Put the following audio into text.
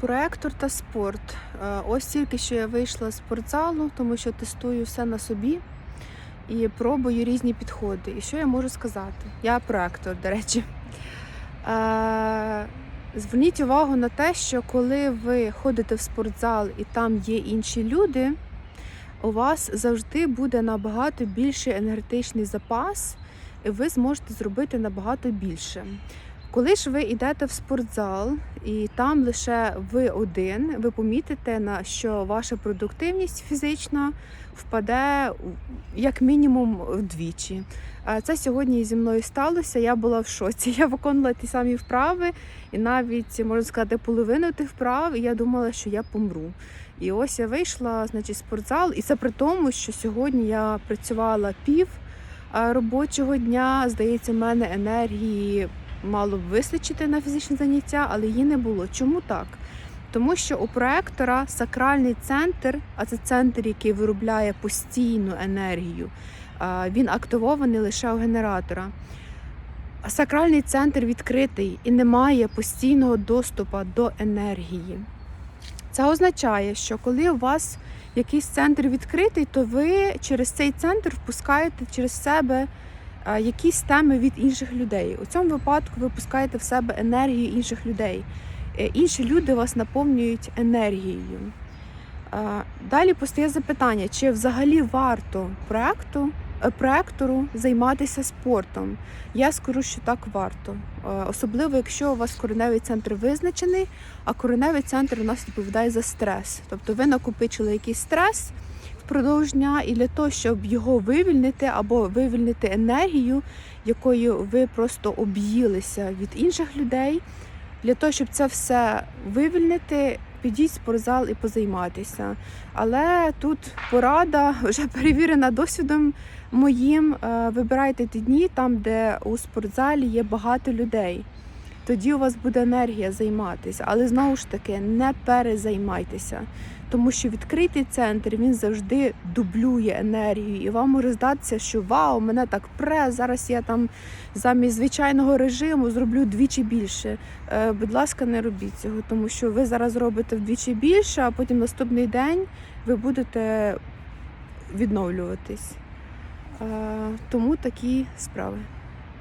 Проектор та спорт. Е, Ось тільки що я вийшла з спортзалу, тому що тестую все на собі і пробую різні підходи. І що я можу сказати? Я проектор, до речі. Е, Зверніть увагу на те, що коли ви ходите в спортзал і там є інші люди, у вас завжди буде набагато більший енергетичний запас, і ви зможете зробити набагато більше. Коли ж ви йдете в спортзал і там лише ви один, ви помітите, на що ваша продуктивність фізична впаде як мінімум вдвічі. Це сьогодні зі мною сталося. Я була в шоці. Я виконувала ті самі вправи, і навіть можна сказати, половину тих вправ, і я думала, що я помру. І ось я вийшла, значить, спортзал, і це при тому, що сьогодні я працювала пів робочого дня. Здається, в мене енергії мало б вистачити на фізичне заняття, але її не було. Чому так? Тому що у проектора сакральний центр, а це центр, який виробляє постійну енергію, він активований лише у генератора. Сакральний центр відкритий і немає постійного доступу до енергії. Це означає, що коли у вас якийсь центр відкритий, то ви через цей центр впускаєте через себе якісь теми від інших людей. У цьому випадку ви пускаєте в себе енергію інших людей. Е, Інші люди вас наповнюють енергією. Далі постає запитання, чи взагалі варто проекту, е, проектору займатися спортом. Я скажу, що так варто. Е, Особливо, якщо у вас кореневий центр визначений, а кореневий центр у нас відповідає за стрес. Тобто ви накопичили якийсь стрес впродовж дня, і для того, щоб його вивільнити або вивільнити енергію, якою ви просто об'їлися від інших людей. Для того, щоб це все вивільнити, підіть в спортзал і позайматися. Але тут порада вже перевірена досвідом моїм. Е, Вибирайте ті дні там, де у спортзалі є багато людей. Тоді у вас буде енергія займатися, але знову ж таки не перезаймайтеся, тому що відкритий центр він завжди дублює енергію, і вам може здатися, що вау, мене так пре. Зараз я там замість звичайного режиму зроблю двічі більше. Е, будь ласка, не робіть цього, тому що ви зараз робите вдвічі більше, а потім наступний день ви будете відновлюватись. Е, тому такі справи.